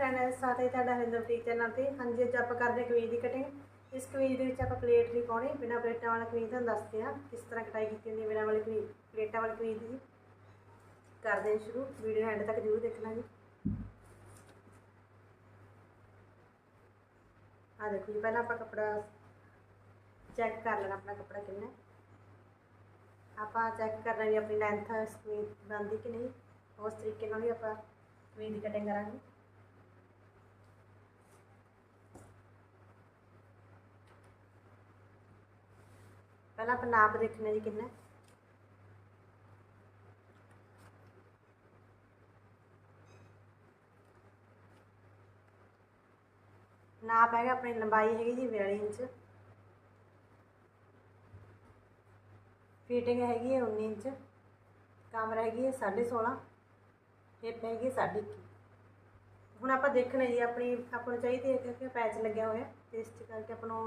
Friend ਸਾਡੇ ਤੁਹਾਡਾ ਹਰਿੰਦਰਪ੍ਰੀਤ channel ਤੇ ਹਾਂਜੀ ਅੱਜ ਆਪਾਂ ਕਰਦੇ ਹਾਂ ਕਮੀਜ਼ ਦੀ ਕਟਿੰਗ ਇਸ ਕਮੀਜ਼ ਦੇ ਵਿੱਚ ਆਪਾਂ ਪਲੇਟ ਨਹੀਂ ਪਾਉਣੀ ਬਿਨਾਂ ਪਲੇਟਾਂ ਵਾਲਾ ਕਮੀਜ਼ ਤੁਹਾਨੂੰ ਦੱਸਦੇ ਹਾਂ ਕਿਸ ਤਰ੍ਹਾਂ ਕਟਾਈ ਕੀਤੀ ਹੁੰਦੀ ਹੈ ਬਿਨਾਂ ਵਾਲੀ ਕਮੀਜ਼ ਪਲੇਟਾਂ ਵਾਲੀ ਕਮੀਜ਼ ਦੀ ਕਰਦੇ ਹਾਂ ਸ਼ੁਰੂ ਵੀਡੀਓ ਐਂਡ ਤੱਕ ਜ਼ਰੂਰ ਦੇਖਣਾ ਜੀ ਆ ਦੇਖੋ ਜੀ ਪਹਿਲਾਂ ਆਪਾਂ ਕੱਪੜਾ ਚੈੱਕ ਕਰ ਲੈਣਾ ਆਪਣਾ ਕੱਪੜਾ ਕਿੰਨਾ ਹੈ ਆਪਾਂ ਚੈੱਕ ਕਰਨਾ ਵੀ ਆਪਣੀ ਲੈਂਥ ਕਮੀਜ਼ ਬਣਦੀ ਕਿ ਨਹੀਂ ਉਸ ਤਰੀਕੇ ਨਾਲ ਹੀ ਆਪਾਂ ਕਮੀਜ਼ ਦੀ ਕਟਿੰਗ ਕਰਾਂਗੇ ਪਹਿਲਾਂ ਆਪਾਂ ਨਾਪ ਦੇਖਣਾ ਜੀ ਕਿੰਨਾ ਹੈ। ਨਾਪ ਹੈਗਾ ਆਪਣੀ ਲੰਬਾਈ ਹੈਗੀ ਜੀ 42 ਇੰਚ ਫਿਟਿੰਗ ਹੈਗੀ ਹੈ 19 ਇੰਚ ਕਮਰ ਹੈਗੀ ਹੈ 16.5 ਹਿੱਪ ਹੈਗੀ ਹੈ 21 ਹੁਣ ਆਪਾਂ ਦੇਖਣਾ ਜੀ ਆਪਣੀ ਆਪਾਂ ਨੂੰ ਚਾਹੀਦੀ ਹੈ ਕਿਉਂਕਿ ਪੈਚ ਲੱਗਿਆ ਹੋਇਆ ਤੇ ਇਸ ਕਰਕੇ ਆਪਾਂ ਨੂੰ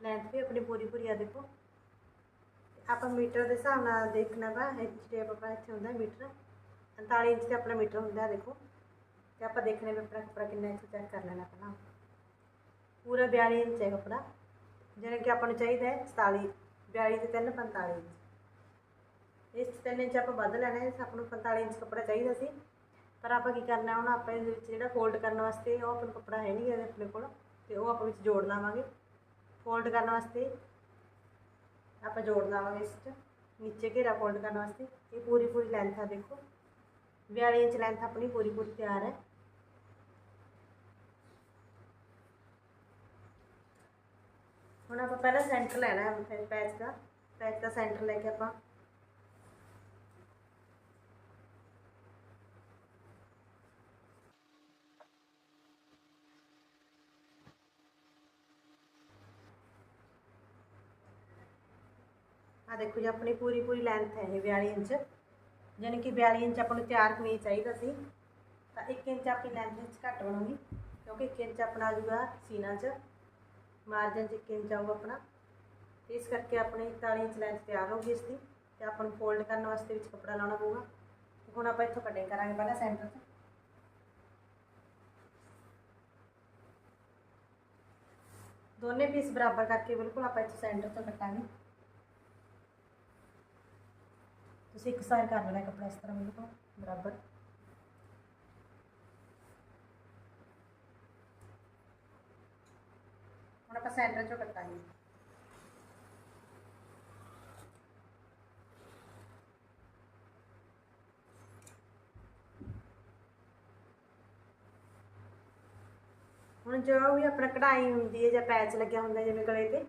ਲੈਂਥ ਵੀ ਆਪਣੀ ਪੂਰੀ ਪੂਰੀ ਆ ਦੇਖੋ ਆਪਾਂ ਮੀਟਰ ਦੇ ਹਿਸਾਬ ਨਾਲ ਦੇਖਣਾ ਵਾ, ਇੰਚ ਟੇਪ ਆਪਣਾ ਇੱਥੇ ਹੁੰਦਾ ਮੀਟਰ 45 ਇੰਚ ਤੇ ਆਪਣਾ ਮੀਟਰ ਹੁੰਦਾ, ਦੇਖੋ। ਤੇ ਆਪਾਂ ਦੇਖਣਾ ਵੀ ਆਪਣਾ ਕੱਪੜਾ ਕਿੰਨਾ ਇੰਚ ਚੈੱਕ ਕਰ ਲੈਣਾ ਪਹਿਲਾਂ ਪੂਰਾ 42 ਇੰਚ ਹੈ ਕੱਪੜਾ ਜਿਵੇਂ ਕਿ ਆਪਾਂ ਨੂੰ ਚਾਹੀਦਾ ਹੈ 47 42 ਤੇ 3 45 ਇੰਚ। ਇਸ 'ਚ ਤਿੰਨ ਇੰਚ ਆਪਾਂ ਵੱਧ ਲੈਣਾ ਹੈ, ਆਪਾਂ ਨੂੰ 45 ਇੰਚ ਕੱਪੜਾ ਚਾਹੀਦਾ ਸੀ। ਪਰ ਆਪਾਂ ਕੀ ਕਰਨਾ, ਹੁਣ ਆਪਾਂ ਇਹਦੇ ਵਿੱਚ ਜਿਹੜਾ ਫੋਲਡ ਕਰਨ ਵਾਸਤੇ, ਉਹ ਆਪਣਾ ਕੱਪੜਾ ਹੈ ਨਹੀਂ ਇਹਦੇ ਆਪਣੇ ਕੋਲ, ਤੇ ਉਹ ਆਪਾਂ ਵਿੱਚ ਜੋੜ ਲਾਵਾਂਗੇ। ਫੋਲਡ ਕਰਨ ਵਾਸਤੇ आप जोड़ना होगा इस नीचे घेरा फोल्ड करने वास्ते, ये पूरी पूरी लेंथ है देखो। बयाली इंच लेंथ अपनी पूरी पूरी तैयार है। हम आप पहला सेंटर लेना है पैच का। पैच का सेंटर लेके आप ਆ ਦੇਖੋ ਜੀ ਆਪਣੀ ਪੂਰੀ ਪੂਰੀ ਲੈਂਥ ਹੈ ਇਹ 42 ਇੰਚ ਯਾਨੀ ਕਿ 42 ਇੰਚ ਆਪਾਂ ਨੂੰ ਤਿਆਰ ਕਮੀਜ਼ ਚਾਹੀਦਾ ਸੀ ਤਾਂ 1 ਇੰਚ ਆਪਣੀ ਲੈਂਥ ਵਿੱਚ ਘੱਟ ਬਣੂਗੀ ਕਿਉਂਕਿ 1 ਇੰਚ ਆਪਣਾ ਆ ਜਾਊਗਾ ਸੀਨਾ 'ਚ ਮਾਰਜਨ 'ਚ 1 ਇੰਚ ਆਊਗਾ ਆਪਣਾ ਤੇ ਇਸ ਕਰਕੇ ਆਪਣੀ 41 ਇੰਚ ਲੈਂਥ ਤਿਆਰ ਹੋਊਗੀ ਇਸ ਦੀ ਤੇ ਆਪਾਂ ਨੂੰ ਫੋਲਡ ਕਰਨ ਵਾਸਤੇ ਵਿੱਚ ਕੱਪੜਾ ਲਾਉਣਾ ਪਊਗਾ ਤੇ ਹੁਣ ਆਪਾਂ ਇੱਥੋਂ ਕਟਿੰਗ ਕਰਾਂਗੇ ਪਹਿਲਾਂ ਸੈਂਟਰ 'ਚ ਦੋਨੇ ਪੀਸ ਬਰਾਬਰ ਕਰਕੇ ਬਿਲਕੁਲ ਆਪਾਂ ਇੱਥੋਂ ਸੈਂਟਰ ਤੋਂ ਕੱਟਾਂਗੇ ਤੁਸੀਂ ਇੱਕ ਸਾਈਡ ਕਰ ਲੈਣਾ ਕੱਪੜਾ ਇਸ ਤਰ੍ਹਾਂ ਬਿਲਕੁਲ ਬਰਾਬਰ ਹੁਣ ਆਪਾਂ ਸੈਂਟਰ ਚੋਂ ਕੱਟਾਂਗੇ ਹੁਣ ਜੋ ਵੀ ਆਪਣਾ ਕਢਾਈ ਹੁੰਦੀ ਹੈ ਜਾਂ ਪੈਚ ਲੱਗਿਆ ਹੁੰਦਾ ਜਿਵੇਂ ਗਲੇ ਤੇ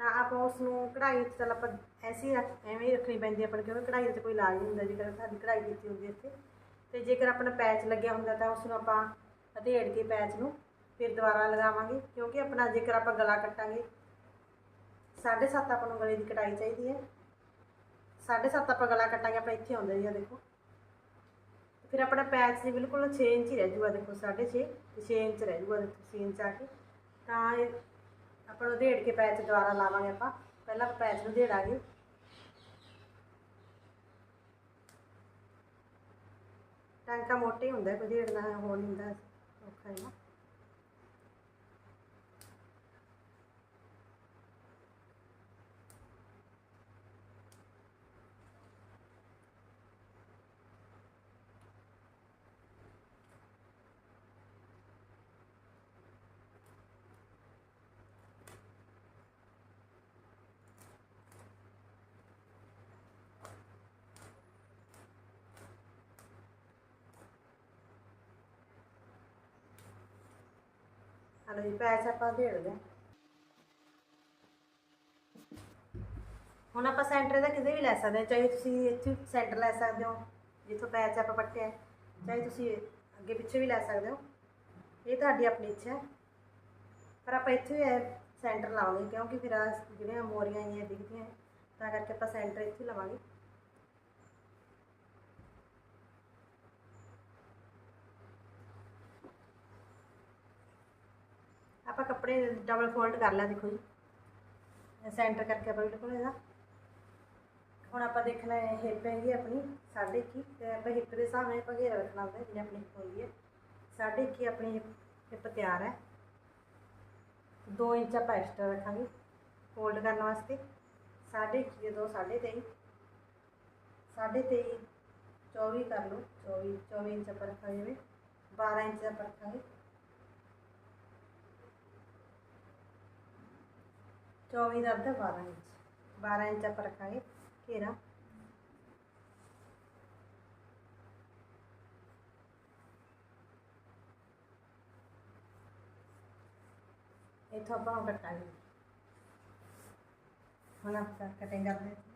ਤਾਂ ਆਪਾਂ ਉਸ ਨੂੰ ਕਢਾਈ ਤੇ ਚੱਲ ਆਪਾਂ ਐਸੀ ਰੱਖ ਐਵੇਂ ਹੀ ਰੱਖਣੀ ਪੈਂਦੀ ਆਪਾਂ ਨੂੰ ਕਿਉਂਕਿ ਕਢਾਈ ਦੇ 'ਚ ਕੋਈ ਇਲਾਜ ਨਹੀਂ ਹੁੰਦਾ, ਜੇਕਰ ਸਾਡੀ ਕਢਾਈ ਕੀਤੀ ਹੁੰਦੀ ਹੈ ਇੱਥੇ। ਤੇ ਜੇਕਰ ਆਪਣਾ ਪੈਚ ਲੱਗਿਆ ਹੁੰਦਾ ਤਾਂ ਉਸ ਨੂੰ ਆਪਾਂ ਅਧੇੜ ਕੇ ਪੈਚ ਨੂੰ ਫਿਰ ਦੁਬਾਰਾ ਲਗਾਵਾਂਗੇ, ਕਿਉਂਕਿ ਆਪਣਾ ਜੇਕਰ ਆਪਾਂ ਗਲਾ ਕੱਟਾਂਗੇ 7.5 ਆਪਾਂ ਨੂੰ ਗਲੇ ਦੀ ਕਟਾਈ ਚਾਹੀਦੀ ਹੈ। 7.5 ਆਪਾਂ ਗਲਾ ਕੱਟਾਂਗੇ, ਆਪਾਂ ਇੱਥੇ ਆਉਂਦਾ ਜੀ ਆ ਦੇਖੋ। ਫਿਰ ਆਪਣਾ ਪੈਚ ਜੀ ਬਿਲਕੁਲ 6 ਇੰਚ ਹੀ ਰਹਿ ਜੂਗਾ, ਦੇਖੋ 6.5 ਤੇ 6 ਇੰਚ ਰਹਿ ਜੂਗਾ, ਦੇਖੋ 6 ਇੰਚ ਆ ਕੇ। ਤਾਂ ਇਹ ਆਪਾਂ ਨੂੰ ਅਧੇੜ ਕੇ ਪੈਚ ਦੁਬਾਰਾ ਲਾਵਾਂਗੇ ਆਪਾਂ। ਪਹਿਲਾਂ ਪੈਚ ਨੂੰ ਢੇੜਾਂਗੇ ਟਾਂਕਾ ਮੋਟੇ ਹੀ ਹੁੰਦਾ, ਕੋਈ ਢੇੜਨਾ ਹੋ ਨਹੀਂ ਹੁੰਦਾ ਔਖਾ ਹੈ ਨਾ ਹਲੋ ਜੀ ਪੈਚ ਆਪਾਂ ਢੇੜਦੇ ਹਾਂ ਹੁਣ ਆਪਾਂ ਸੈਂਟਰ ਦਾ ਕਿਤੇ ਵੀ ਲੈ ਸਕਦੇ ਹਾਂ, ਚਾਹੇ ਤੁਸੀਂ ਇੱਥੇ ਸੈਂਟਰ ਲੈ ਸਕਦੇ ਹੋ, ਜਿੱਥੋਂ ਪੈਚ ਆਪਾਂ ਪੱਟਿਆ ਚਾਹੇ ਤੁਸੀਂ ਅੱਗੇ ਪਿੱਛੇ ਵੀ ਲੈ ਸਕਦੇ ਹੋ। ਇਹ ਤੁਹਾਡੀ ਆਪਣੀ ਇੱਛਾ ਹੈ। ਪਰ ਆਪਾਂ ਇੱਥੇ ਹੀ ਸੈਂਟਰ ਲਾਵਾਂਗੇ, ਕਿਉਂਕਿ ਫਿਰ ਜਿਹੜੀਆਂ ਮੋਰੀਆਂ ਆਈਆਂ ਦਿਖਦੀਆਂ ਤਾਂ ਕਰਕੇ ਆਪਾਂ ਸੈਂਟਰ ਇੱਥੇ ਹੀ ਲਵਾਂਗੇ। ਆਪਾਂ ਕੱਪੜੇ ਡਬਲ ਫੋਲਡ ਕਰ ਲਿਆ ਦੇਖੋ ਜੀ ਸੈਂਟਰ ਕਰਕੇ ਆਪਾਂ ਬਿਲਕੁਲ ਇਹਦਾ ਹੁਣ ਆਪਾਂ ਦੇਖਣਾ ਹੈ ਹਿੱਪ ਹੈਗੀ ਆਪਣੀ ਸਾਢੇ ਕੀ ਤੇ ਆਪਾਂ ਹਿੱਪ ਦੇ ਹਿਸਾਬ ਨਾਲ ਆਪਾਂ ਘੇਰਾ ਰੱਖਣਾ ਹੁੰਦਾ ਜਿਵੇਂ ਆਪਣੀ ਹਿੱਪ ਹੁੰਦੀ ਹੈ ਸਾਢੇ ਇੱਕੀ ਆਪਣੀ ਹਿੱਪ ਤਿਆਰ ਹੈ 2 ਇੰਚ ਆਪਾਂ ਐਕਸਟਰਾ ਰੱਖਾਂਗੇ ਫੋਲਡ ਕਰਨ ਵਾਸਤੇ ਸਾਢੇ ਇੱਕੀ ਦੇ ਦੋ ਸਾਢੇ ਤੇਈ ਸਾਢੇ ਤੇਈ 24 ਕਰ ਲਓ 24 24 ਇੰਚ ਆਪਾਂ ਰੱਖਾਂਗੇ ਜਿਵੇਂ 12 ਇੰਚ ਆਪਾਂ ਰੱਖਾਂਗੇ चौबीस अर्ध बारह इंच। बारह इंच पर रखा है घेरा इतना आप कटाई हम आपका कटिंग कर देते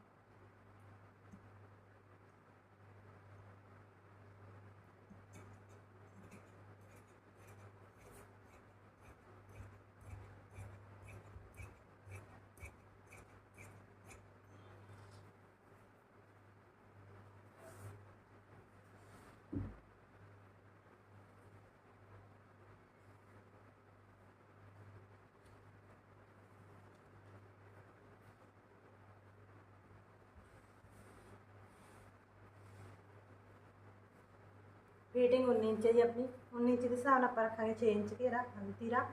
ਹਾਂ ਫੀਟਿੰਗ 19 ਇੰਚ ਹੈ ਜੀ ਆਪਣੀ 19 ਇੰਚ ਦੇ ਹਿਸਾਬ ਨਾਲ ਆਪਾਂ ਰੱਖਾਂਗੇ 6 ਇੰਚ ਘੇਰਾ ਹਾਂਜੀ ਤੀਰਾ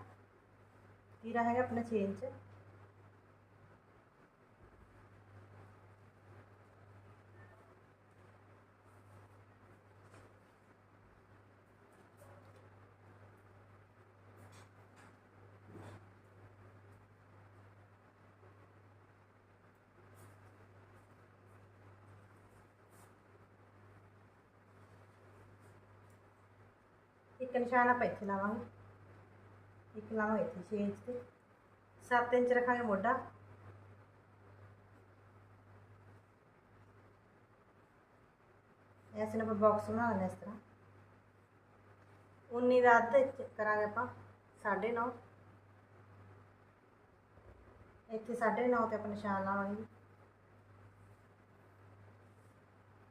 ਤੀਰਾ ਹੈਗਾ ਆਪਣਾ 6 ਇੰਚ ਇੱਕ ਨਿਸ਼ਾਨ ਆਪਾਂ ਇੱਥੇ ਲਾਵਾਂਗੇ। ਇੱਕ ਲਾਵਾਂਗੇ ਇੱਥੇ 6 ਇੰਚ ਤੇ। 7 ਇੰਚ ਰੱਖਾਂਗੇ ਮੋਢਾ। ਐਸੇ ਨਾਲ ਆਪਾਂ ਬਾਕਸ ਬਣਾ ਲੈਣਾ ਇਸ ਤਰ੍ਹਾਂ। 19 ਦਾ ਅੱਧ ਕਰਾਂਗੇ ਆਪਾਂ 9.5 ਇੱਥੇ 9.5 ਤੇ ਆਪਾਂ ਨਿਸ਼ਾਨ ਲਾਵਾਂਗੇ।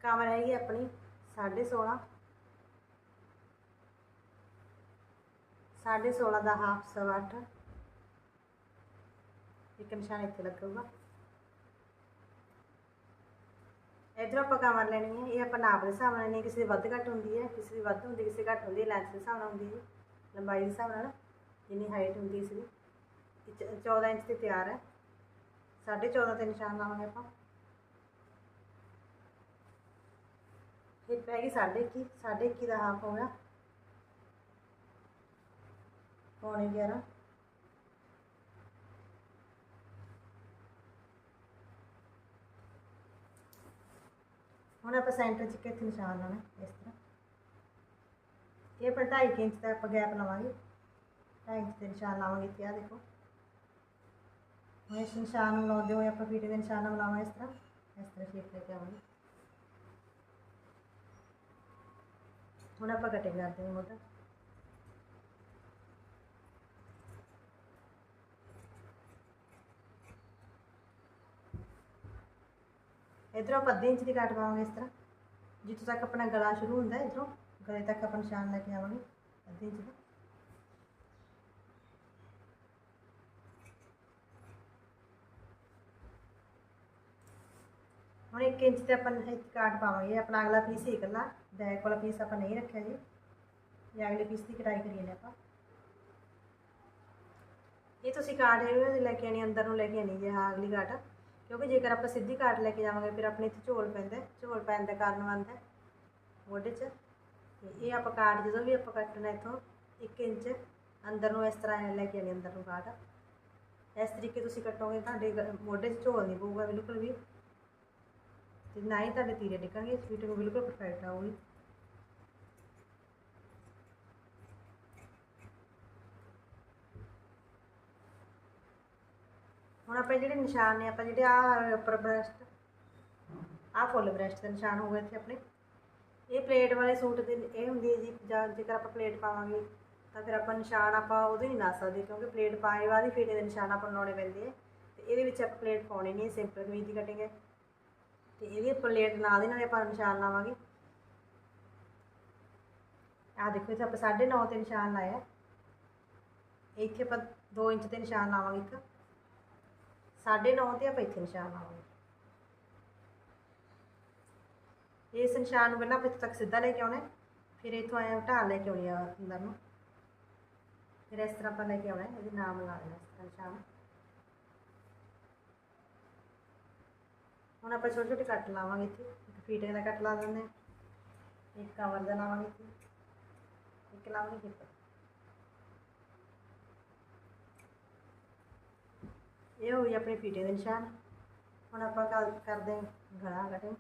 ਕਮਰ ਹੈਗੀ ਆਪਣੀ 16.5 ਸਾਢੇ 16 ਦਾ ਹਾਫ ਸਵਾ ਅੱਠ। ਇੱਕ ਨਿਸ਼ਾਨ ਇੱਥੇ ਲੱਗੂਗਾ। ਇਧਰ ਆਪਾਂ ਕਮਰ ਲੈਣੀ ਹੈ, ਇਹ ਆਪਾਂ ਨਾਪ ਦੇ ਹਿਸਾਬ ਨਾਲ ਨਹੀਂ ਕਿਸੇ ਦੀ ਵੱਧ ਘੱਟ ਹੁੰਦੀ ਹੈ, ਕਿਸੇ ਦੀ ਵੱਧ ਹੁੰਦੀ ਕਿਸੇ ਦੀ ਘੱਟ ਹੁੰਦੀ ਹੈ ਲੈਂਥ ਦੇ ਹਿਸਾਬ ਨਾਲ ਹੁੰਦੀ ਹੈ, ਲੰਬਾਈ ਦੇ ਹਿਸਾਬ ਨਾਲ, ਜਿੰਨੀ ਹਾਈਟ ਹੁੰਦੀ ਇਸ ਦੀ ਇਹ 14 ਇੰਚ ਤੇ ਤਿਆਰ ਹੈ। ਸਾਢੇ 14 ਤੇ ਨਿਸ਼ਾਨ ਲਾਵਾਂਗੇ ਆਪਾਂ। ਫਿਰ ਪੈ ਗਈ ਸਾਢੇ 21 ਸਾਢੇ 21 ਦਾ ਹਾਫ ਹੋ ਗਿਆ। ਪੌਣੇ 11 ਹੁਣ ਆਪਾਂ ਸੈਂਟਰ 'ਚ ਕਿੱਥੇ ਨਿਸ਼ਾਨ ਲਾਣਾ ਇਸ ਤਰ੍ਹਾਂ। ਇਹ ਪਰ 2.5 ਇੰਚ ਦਾ ਆਪਾਂ ਗੈਪ ਲਵਾਂਗੇ। 2.5 ਇੰਚ ਦੇ ਨਿਸ਼ਾਨ ਲਾਵਾਂਗੇ ਇੱਥੇ ਆ ਦੇਖੋ। ਹੁਣ ਇਸ ਨਿਸ਼ਾਨ ਨੂੰ ਲਾਉਂਦੇ ਹੋਏ ਆਪਾਂ ਫੀਟੇ ਦੇ ਨਿਸ਼ਾਨ ਨਾਲ ਲਾਵਾਂਗੇ ਇਸ ਤਰ੍ਹਾਂ। ਇਸ ਤਰ੍ਹਾਂ ਸ਼ੇਪ ਲੈ ਕੇ ਆਵਾਂਗੇ। ਹੁਣ ਆਪਾਂ ਕਟਿੰਗ ਕਰਦੇ ਹਾਂ ਮੋਢਾ ਇਧਰੋਂ ਆਪਾਂ ਅੱਧੇ ਇੰਚ ਦੀ ਕੱਟ ਪਾਵਾਂਗੇ ਇਸ ਤਰ੍ਹਾਂ। ਜਿੱਥੋਂ ਤੱਕ ਆਪਣਾ ਗਲਾ ਸ਼ੁਰੂ ਹੁੰਦਾ ਹੈ ਇਧਰੋਂ, ਗਲੇ ਤੱਕ ਆਪਾਂ ਨਿਸ਼ਾਨ ਲੈ ਕੇ ਆਵਾਂਗੇ। ਅੱਧੇ ਇੰਚ ਦਾ ਹੁਣ 1 ਇੰਚ ਤੇ ਆਪਾਂ ਇੱਕ ਕਾਟ ਪਾਵਾਂਗੇ। ਆਪਣਾ ਅਗਲਾ ਪੀਸ ਹੀ ਇਕੱਲਾ। ਬੈਕ ਵਾਲਾ ਪੀਸ ਆਪਾਂ ਨਹੀਂ ਰੱਖਿਆ ਜੀ। ਇਹ ਅਗਲੇ ਪੀਸ ਦੀ ਕਟਾਈ ਕਰੀਏ ਨੇ ਆਪਾਂ। ਇਹ ਤੁਸੀਂ ਕਾਟ ਹੈ ਲੈ ਕੇ ਆਣੀ ਅੰਦਰ ਨੂੰ ਲੈ ਕੇ ਆਣੀ ਜੇ ਹਾਂ ਅਗਲੀ ਕਾਟ। ਕਿਉਂਕਿ ਜੇਕਰ ਆਪਾਂ ਸਿੱਧੀ ਕਾਟ ਲੈ ਕੇ ਜਾਵਾਂਗੇ ਫਿਰ ਆਪਣੇ ਇੱਥੇ ਝੋਲ ਪੈਂਦਾ ਹੈ। ਝੋਲ ਪੈਣ ਦਾ ਕਾਰਨ ਬਣਦਾ ਹੈ ਮੋਢੇ 'ਚ ਤੇ ਇਹ ਆਪਾਂ ਕਾਟ ਜਦੋਂ ਵੀ ਆਪਾਂ ਕੱਟਣਾ ਇੱਥੋਂ 1 ਇੰਚ ਅੰਦਰ ਨੂੰ ਇਸ ਤਰ੍ਹਾਂ ਐਂ ਲੈ ਕੇ ਆਣੀ ਅੰਦਰ ਨੂੰ ਕਾਟ ਇਸ ਤਰੀਕੇ ਤੁਸੀਂ ਕੱਟੋਗੇ ਤੁਹਾਡੇ ਗ- ਮੋਢੇ 'ਚ ਝੋਲ ਨਹੀਂ ਪਊਗਾ ਬਿਲਕੁਲ ਵੀ ਤੇ ਨਾ ਹੀ ਤੁਹਾਡੇ ਤੀਰੇ ਡਿੱਗਣਗੇ ਫਿਟਿੰਗ ਬਿਲਕੁਲ ਪਰਫੈਕਟ ਆਊਗੀ ਹੁਣ ਆਪਾਂ ਜਿਹੜੇ ਨਿਸ਼ਾਨ ਨੇ, ਆਪਾਂ ਜਿਹੜੇ ਆ ਉੱਪਰ ਬ੍ਰੈਸਟ ਆ ਫੁੱਲ ਬ੍ਰੈਸਟ ਦੇ ਨਿਸ਼ਾਨ ਹੋ ਗਏ ਇੱਥੇ ਆਪਣੇ। ਇਹ ਪਲੇਟ ਵਾਲੇ ਸੂਟ ਦੇ ਇਹ ਹੁੰਦੀ ਹੈ ਜੀ, ਜਾਂ ਜੇਕਰ ਆਪਾਂ ਪਲੇਟ ਪਾਵਾਂਗੇ, ਤਾਂ ਫਿਰ ਆਪਾਂ ਨਿਸ਼ਾਨ ਆਪਾਂ ਉਹਦੇ ਨਹੀਂ ਲਾ ਸਕਦੇ, ਕਿਉਂਕਿ ਪਲੇਟ ਪਾਏ ਬਾਅਦ ਹੀ ਫੀਟੇ ਦੇ ਨਿਸ਼ਾਨ ਆਪਾਂ ਨੂੰ ਲਾਉਣੇ ਪੈਂਦੇ ਆ। ਤੇ ਇਹਦੇ ਵਿੱਚ ਆਪਾਂ ਪਲੇਟ ਪਾਉਣੀ ਨਹੀਂ ਸਿੰਪਲ ਕਮੀਜ਼ ਦੀ ਕਟਿੰਗ ਹੈ। ਤੇ ਇਹਦੀ ਪਲੇਟ ਨਾਲ ਦੇ ਨਾਲ ਆਪਾਂ ਨਿਸ਼ਾਨ ਲਾਵਾਂਗੇ। ਆ ਦੇਖੋ, ਇੱਥੇ ਆਪਾਂ 9.5 ਤੇ ਨਿਸ਼ਾਨ ਲਾਇਆ। ਇੱਥੇ ਆਪਾਂ 2 ਇੰਚ ਤੇ ਨਿਸ਼ਾਨ ਲਾਵਾਂਗੇ ਇੱਕ। 9.5 ਤੇ ਆਪਾਂ ਇੱਥੇ ਨਿਸ਼ਾਨ ਆਵਾਂਗੇ ਇਸ ਨਿਸ਼ਾਨ ਨੂੰ ਪਹਿਲਾਂ ਆਪਾਂ ਇੱਥੇ ਤੱਕ ਸਿੱਧਾ ਲੈ ਕੇ ਆਉਣਾ ਫਿਰ ਇਥੋਂ ਆਇਆ ਢਾਲ ਲੈ ਕੇ ਆਉਣੀ ਆ ਅੰਦਰ ਨੂੰ। ਫਿਰ ਇਸ ਤਰ੍ਹਾਂ ਆਪਾਂ ਲੈ ਕੇ ਆਉਣਾ ਇਹਦੇ ਨਾਮ ਲਾ ਦੇਣਾ ਇਸ ਤਰ੍ਹਾਂ ਨਿਸ਼ਾਨ। ਹੁਣ ਆਪਾਂ ਛੋਟੇ ਛੋਟੇ ਕੱਟ ਲਾਵਾਂਗੇ ਇੱਥੇ। ਇੱਕ ਫੀਟੇ ਦਾ ਕੱਟ ਲਾ ਦਿੰਦੇ ਹਾਂ। ਇੱਕ ਕਵਰ ਦਾ ਲਾਵਾਂਗੇ ਇੱਥੇ। ਇੱਕ ਲਾਵਾਂਗੇ ਕਿੱਪਰ ਇਹ ਹੋ ਗਈ ਆਪਣੇ ਫੀਟੇ ਦੇ ਨਿਸ਼ਾਨ। ਹੁਣ ਆਪਾਂ ਕਰ- ਕਰਦੇ ਹਾਂ ਗਲਾ ਕਟਿੰਗ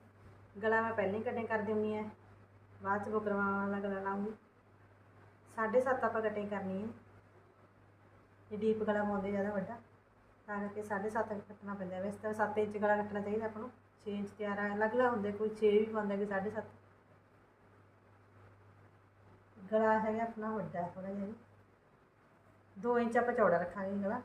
ਗਲਾ ਮੈਂ ਪਹਿਲਾਂ ਹੀ ਕਟਿੰਗ ਕਰ ਦਿੰਦੀ ਹਾਂ। ਬਾਅਦ ਚ ਬੁਕਰਮਾ ਵਾਲਾ ਗਲਾ ਲਾਉਂਗੀ। ਸਾਢੇ ਸੱਤ ਆਪਾਂ ਕਟਿੰਗ ਕਰਨੀ ਹੈ। ਇਹ ਡੀਪ ਗਲਾ ਪਾਉਂਦੇ ਜ਼ਿਆਦਾ ਵੱਡਾ। ਤਾਂ ਕਰਕੇ ਸਾਢੇ ਸੱਤ ਕੱਟਣਾ ਪੈਂਦਾ ਵੈਸੇ ਤਾਂ 7 ਇੰਚ ਗਲਾ ਕੱਟਣਾ ਚਾਹੀਦਾ ਆਪਾਂ ਨੂੰ। 6 ਇੰਚ ਤਿਆਰ ਆ। ਅਲੱਗ ਅਲੱਗ ਹੁੰਦੇ, ਕੋਈ 6 ਵੀ ਪਾਉਂਦਾ ਕਿ ਸਾਢੇ ਸੱਤ। ਗਲਾ ਹੈਗਾ ਆਪਣਾ ਵੱਡਾ ਥੋੜਾ ਜਿਹਾ 2 ਇੰਚ ਆਪਾਂ ਚੌੜਾ ਰੱਖਾਂਗੇ ਗਲਾ।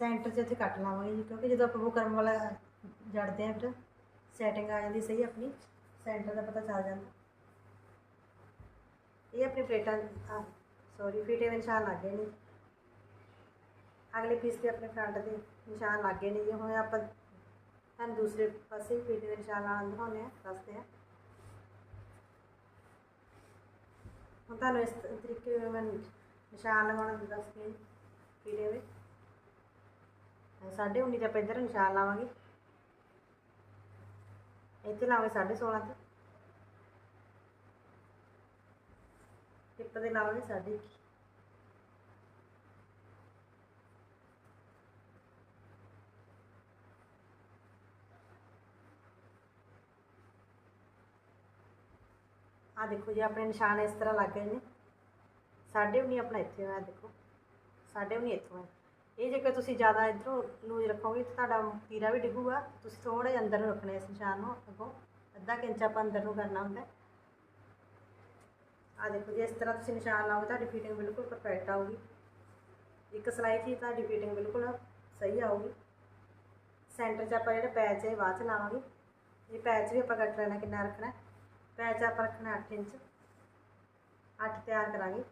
ਸੈਂਟਰ 'ਚ ਇੱਥੇ ਕੱਟ ਲਾਵਾਂਗੇ ਜੀ, ਕਿਉਂਕਿ ਜਦੋਂ ਆਪਾਂ ਬੁਕਰਮ ਵਾਲਾ ਜੜਦੇ ਆ ਫਿਰ ਸੈਟਿੰਗ ਆ ਜਾਂਦੀ ਸਹੀ ਆਪਣੀ, ਸੈਂਟਰ ਦਾ ਪਤਾ ਚੱਲ ਜਾਂਦਾ। ਇਹ ਆਪਣੀ ਪਲੇਟਾਂ ਸੌਰੀ ਫੀਟੇ ਦੇ ਨਿਸ਼ਾਨ ਲੱਗ ਗਏ ਨੇ। ਅਗਲੇ ਪੀਸ ਤੇ ਆਪਣੇ ਫਰੰਟ ਦੇ ਨਿਸ਼ਾਨ ਲੱਗ ਗਏ ਨੇ ਜੀ। ਹੁਣ ਆਪਾਂ ਤੁਹਾਨੂੰ ਦੂਸਰੇ ਪਾਸੇ ਫੀਟੇ ਦੇ ਨਿਸ਼ਾਨ ਨਾਲ ਦਿਖਾਉਂਦੇ ਆ ਦੱਸਦੇ ਆ ਹੁਣ ਤੁਹਾਨੂੰ ਇਸ ਤਰੀਕੇ ਨਾਲ ਮੈਂ ਨਿਸ਼ਾਨ ਲਗਾਉਣਾ ਦੱਸਦੀ ਹਾਂ ਫੀਟੇ ਦੇ। ਸਾਢੇ 19 ਤੇ ਆਪਾਂ ਇੱਧਰ ਨਿਸ਼ਾਨ ਲਾਵਾਂਗੇ। ਇੱਥੇ ਲਾਵਾਂਗੇ ਸਾਢੇ 16 ਤੇ। ਟਿੱਪ ਦੇ ਲਾਵਾਂਗੇ ਸਾਢੇ 21 ਆ ਦੇਖੋ ਜੀ, ਆਪਣੇ ਨਿਸ਼ਾਨ ਇਸ ਤਰ੍ਹਾਂ ਲੱਗ ਗਏ ਨੇ। ਸਾਢੇ 19 ਆਪਣਾ ਇੱਥੇ ਹੋਇਆ, ਦੇਖੋ। ਸਾਢੇ 19 ਇੱਥੋਂ ਹੈ ਇਹ ਜੇਕਰ ਤੁਸੀਂ ਜ਼ਿਆਦਾ ਇਧਰੋਂ ਲੂਜ ਰੱਖੋਗੇ ਤਾਂ ਤੁਹਾਡਾ ਤੀਰਾ ਵੀ ਡਿੱਗੂਗਾ। ਤੁਸੀਂ ਥੋੜਾ ਜਿਹਾ ਅੰਦਰ ਨੂੰ ਰੱਖਣਾ ਇਸ ਨਿਸ਼ਾਨ ਨੂੰ ਅੱਗੋਂ। ਅੱਧਾ ਕੁ ਇੰਚ ਆਪਾਂ ਅੰਦਰ ਨੂੰ ਕਰਨਾ ਹੁੰਦਾ। ਆ ਦੇਖੋ ਜੀ, ਇਸ ਤਰ੍ਹਾਂ ਤੁਸੀਂ ਨਿਸ਼ਾਨ ਲਾਓਗੇ, ਤੁਹਾਡੀ ਫਿਟਿੰਗ ਬਿਲਕੁਲ ਪਰਫੈਕਟ ਆਊਗੀ। ਇੱਕ ਸਲਾਈ 'ਚ ਹੀ ਤੁਹਾਡੀ ਫਿਟਿੰਗ ਬਿਲਕੁਲ ਸਹੀ ਆਊਗੀ। ਸੈਂਟਰ 'ਚ ਆਪਾਂ ਜਿਹੜਾ ਪੈਚ ਹੈ, ਇਹ ਬਾਅਦ 'ਚ ਲਾਵਾਂਗੇ। ਇਹ ਪੈਚ ਵੀ ਆਪਾਂ ਕੱਟ ਲੈਣਾ, ਕਿੰਨਾ ਰੱਖਣਾ ਪੈਚ ਆਪਾਂ ਰੱਖਣਾ 8 ਇੰਚ। 8 ਤਿਆਰ ਕਰਾਂਗੇ।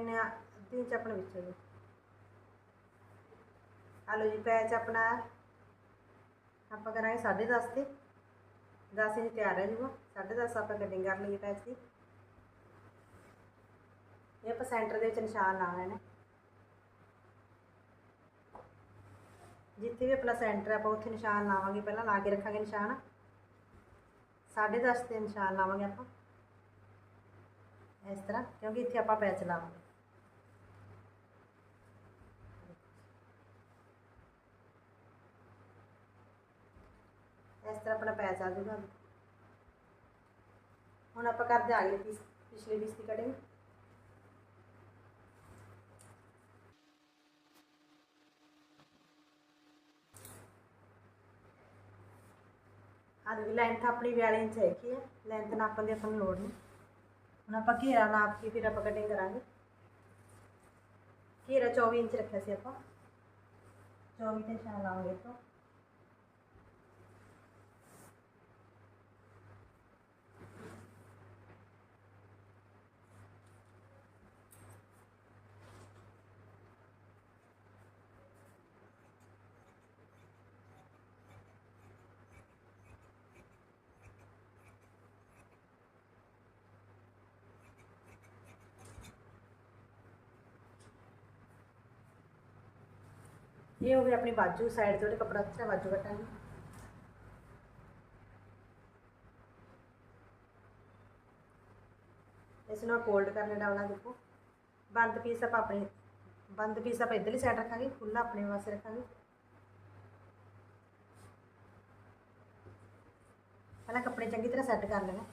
ਇਹਨੇ ਅੱਧੀ ਇੰਚ ਆਪਣੇ ਵਿੱਚ ਜੀ ਆ। ਲਓ ਜੀ ਪੈਚ ਆਪਣਾ ਆਪਾਂ ਕਰਾਂਗੇ 10.5 ਤੇ। 10 ਇੰਚ ਤਿਆਰ ਹੈ ਜੂਗਾ 10.5 ਆਪਾਂ ਕਟਿੰਗ ਕਰ ਲਈਏ ਪੈਚ ਦੀ। ਇਹ ਆਪਾਂ ਸੈਂਟਰ ਦੇ ਵਿੱਚ ਨਿਸ਼ਾਨ ਲਾ ਹੈ। ਜਿੱਥੇ ਵੀ ਆਪਣਾ ਸੈਂਟਰ ਆਪਾਂ ਉੱਥੇ ਨਿਸ਼ਾਨ ਲਾਵਾਂਗੇ। ਪਹਿਲਾਂ ਲਾ ਕੇ ਰੱਖਾਂਗੇ ਨਿਸ਼ਾਨ। 10.5 ਤੇ ਨਿਸ਼ਾਨ ਲਾਵਾਂਗੇ ਆਪਾਂ। ਇਸ ਤਰ੍ਹਾਂ, ਕਿਉਂਕਿ ਇੱਥੇ ਆਪਾਂ ਪੈਚ ਲਾਵਾਂਗੇ। ਇਸ ਤਰ੍ਹਾਂ ਆਪਣਾ ਪੈਸਾ ਆ ਜਾਊਗਾ ਹੁਣ ਆਪਾਂ ਕਰਦੇ ਹਾਂ ਅਗਲੇ ਪਿਛਲੇ ਪੀਸ ਦੀ ਕਟਿੰਗ ਆਹ ਲੈਂਥ ਆਪਣੀ 42 ਇੰਚ ਹੈਗੀ ਹੈ। ਲੈਂਥ ਨਾਪਣ ਦੀ ਆਪਾਂ ਨੂੰ ਲੋੜ ਨਹੀਂ। ਹੁਣ ਆਪਾਂ ਘੇਰਾ ਨਾਪ ਕੇ ਫਿਰ ਆਪਾਂ ਕਟਿੰਗ ਕਰਾਂਗੇ। ਘੇਰਾ 24 ਇੰਚ ਰੱਖਿਆ ਸੀ ਆਪਾਂ। 24 ਤੇ ਨਿਸ਼ਾਨ ਲਾਵਾਂਗੇ ਤੋਂ ਇਹ ਹੋ ਗਈ ਆਪਣੀ ਬਾਜੂ ਸਾਈਡ ਤੇ, ਉਹਦੇ ਕੱਪੜਾ ਅੱਛਾ ਬਾਜੂ ਕੱਟਾਂਗੇ। ਇਸ ਨੂੰ ਫੋਲਡ ਲੈਣਾ ਡਾਉਣਾ ਦੇਖੋ ਬੰਦ ਪੀਸ ਆਪਾਂ ਆਪਣੇ, ਬੰਦ ਪੀਸ ਆਪਾਂ ਇਧਰਲੀ ਸਾਈਡ ਰੱਖਾਂਗੇ ਖੁੱਲਾ ਆਪਣੇ ਵਾਸਤੇ ਰੱਖਾਂਗੇ। ਪਹਿਲਾਂ ਕੱਪੜੇ ਚੰਗੀ ਤਰ੍ਹਾਂ ਸੈੱਟ ਕਰ ਲੈਣਾ।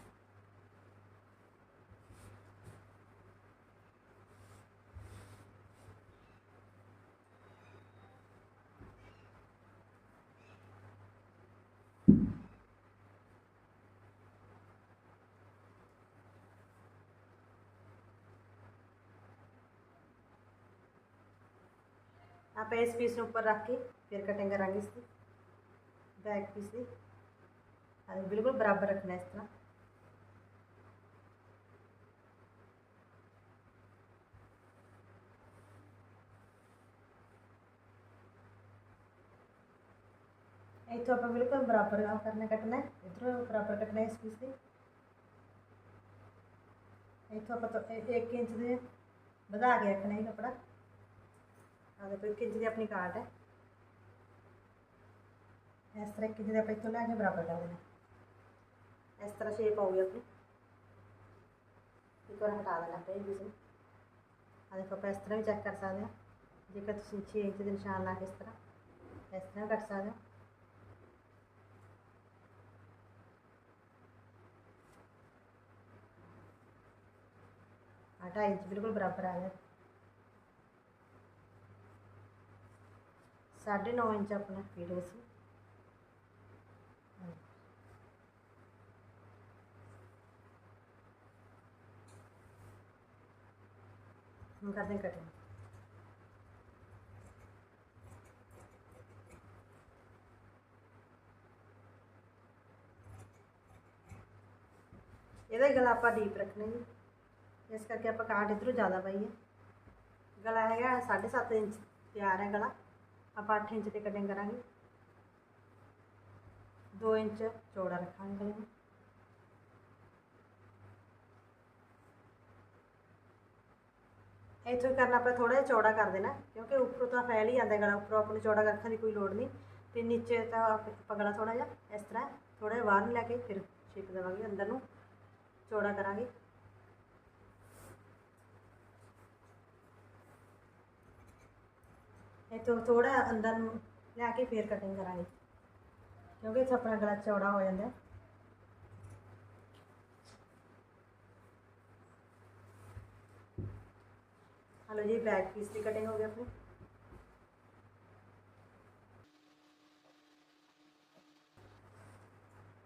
आप इस पीस ने ऊपर रख के फिर कटिंग करा इसकी। बैक पीस की हाँ बिल्कुल बराबर रखना है इस तरह। इतों आप बिल्कुल बराबर करना कटना है। इधरों तो बराबर कटना है इस पीस से इतों आप तो, तो एक इंच दे। बढ़ा के रखना है कपड़ा? ਦੇਖੋ 1 ਇੰਚ ਦੀ ਆਪਣੀ ਕਾਟ ਹੈ ਇਸ ਤਰ੍ਹਾਂ ਕਿ ਜਿਹਦੇ ਆਪਾਂ ਇੱਥੋਂ ਲੈ ਕੇ ਬਰਾਬਰ ਕਰ ਦੇਣਾ ਇਸ ਤਰ੍ਹਾਂ ਸ਼ੇਪ ਆਊਗੀ ਆਪਣੀ ਇੱਕ ਵਾਰ ਹਟਾ ਦੇਣਾ ਪਏ ਪੀਸ ਨੂੰ ਆ ਦੇਖੋ ਆਪਾਂ ਇਸ ਤਰ੍ਹਾਂ ਵੀ ਚੈੱਕ ਕਰ ਸਕਦੇ ਹਾਂ ਜੇਕਰ ਤੁਸੀਂ 6 ਇੰਚ ਦੇ ਨਿਸ਼ਾਨ ਲਾ ਕੇ ਇਸ ਤਰ੍ਹਾਂ ਇਸ ਤਰ੍ਹਾਂ ਕੱਟ ਸਕਦੇ ਹੋ ਆ ਢਾਈ ਇੰਚ ਬਿਲਕੁਲ ਬਰਾਬਰ ਆ ਗਿਆ ਸਾਢੇ ਨੌ ਇੰਚ ਆਪਣਾ ਫੀਡ ਸੀ हम कर दें कटिंग ਇਹਦਾ ਗਲਾ ਆਪਾਂ ਡੀਪ ਰੱਖਣਾ ਜੀ ਇਸ ਕਰਕੇ ਆਪਾਂ ਕਾਟ ਇਧਰੋਂ ਜ਼ਿਆਦਾ ਪਾਈਏ ਗਲਾ ਹੈਗਾ 7.5 ਇੰਚ ਤਿਆਰ ਹੈ ਗਲਾ ਆਪਾਂ 8 ਇੰਚ ਦੀ ਕਟਿੰਗ ਕਰਾਂਗੇ। 2 ਇੰਚ ਚੌੜਾ ਰੱਖਾਂਗੇ ਗਲੇ ਨੂੰ ਇੱਥੋਂ ਕਰਨਾ ਆਪਾਂ ਥੋੜਾ ਜਿਹਾ ਚੌੜਾ ਕਰ ਦੇਣਾ, ਕਿਉਂਕਿ ਉੱਪਰੋਂ ਤਾਂ ਫੈਲ ਹੀ ਜਾਂਦਾ ਗਲਾ, ਉੱਪਰੋਂ ਆਪਾਂ ਨੂੰ ਚੌੜਾ ਰੱਖਣ ਦੀ ਕੋਈ ਲੋੜ ਨਹੀਂ। ਤੇ ਨੀਚੇ ਤਾਂ ਆਪਾਂ ਗਲਾ ਥੋੜਾ ਜਿਹਾ ਇਸ ਤਰ੍ਹਾਂ ਥੋੜਾ ਜਿਹਾ ਬਾਹਰ ਨੂੰ ਲੈ ਕੇ ਫਿਰ ਸ਼ੇਪ ਦੇਵਾਂਗੇ ਅੰਦਰ ਨੂੰ। ਚੌੜਾ ਕਰਾਂਗੇ। ਇੱਥੋਂ ਥੋੜਾ ਅੰਦਰ ਨੂੰ ਲੈ ਕੇ ਫਿਰ ਕਟਿੰਗ ਕਰਾਂਗੇ ਕਿਉਂਕਿ ਇੱਥੇ ਆਪਣਾ ਗਲਾ ਚੌੜਾ ਹੋ ਜਾਂਦਾ ਹਲੋ ਜੀ ਬੈਕ ਪੀਸ ਦੀ ਕਟਿੰਗ ਹੋ ਗਈ ਆਪਣੀ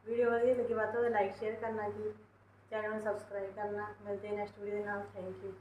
ਵੀਡੀਓ ਵਧੀਆ ਲੱਗੀ ਵੱਧ ਤੋਂ ਵੱਧ ਲਾਈਕ ਸ਼ੇਅਰ ਕਰਨਾ ਜੀ ਚੈਨਲ ਨੂੰ ਸਬਸਕ੍ਰਾਈਬ ਕਰਨਾ ਮਿਲਦੇ ਹਾਂ ਨੈਕਸਟ ਵੀਡੀਓ ਦੇ ਨਾਲ ਥੈਂਕ ਯੂ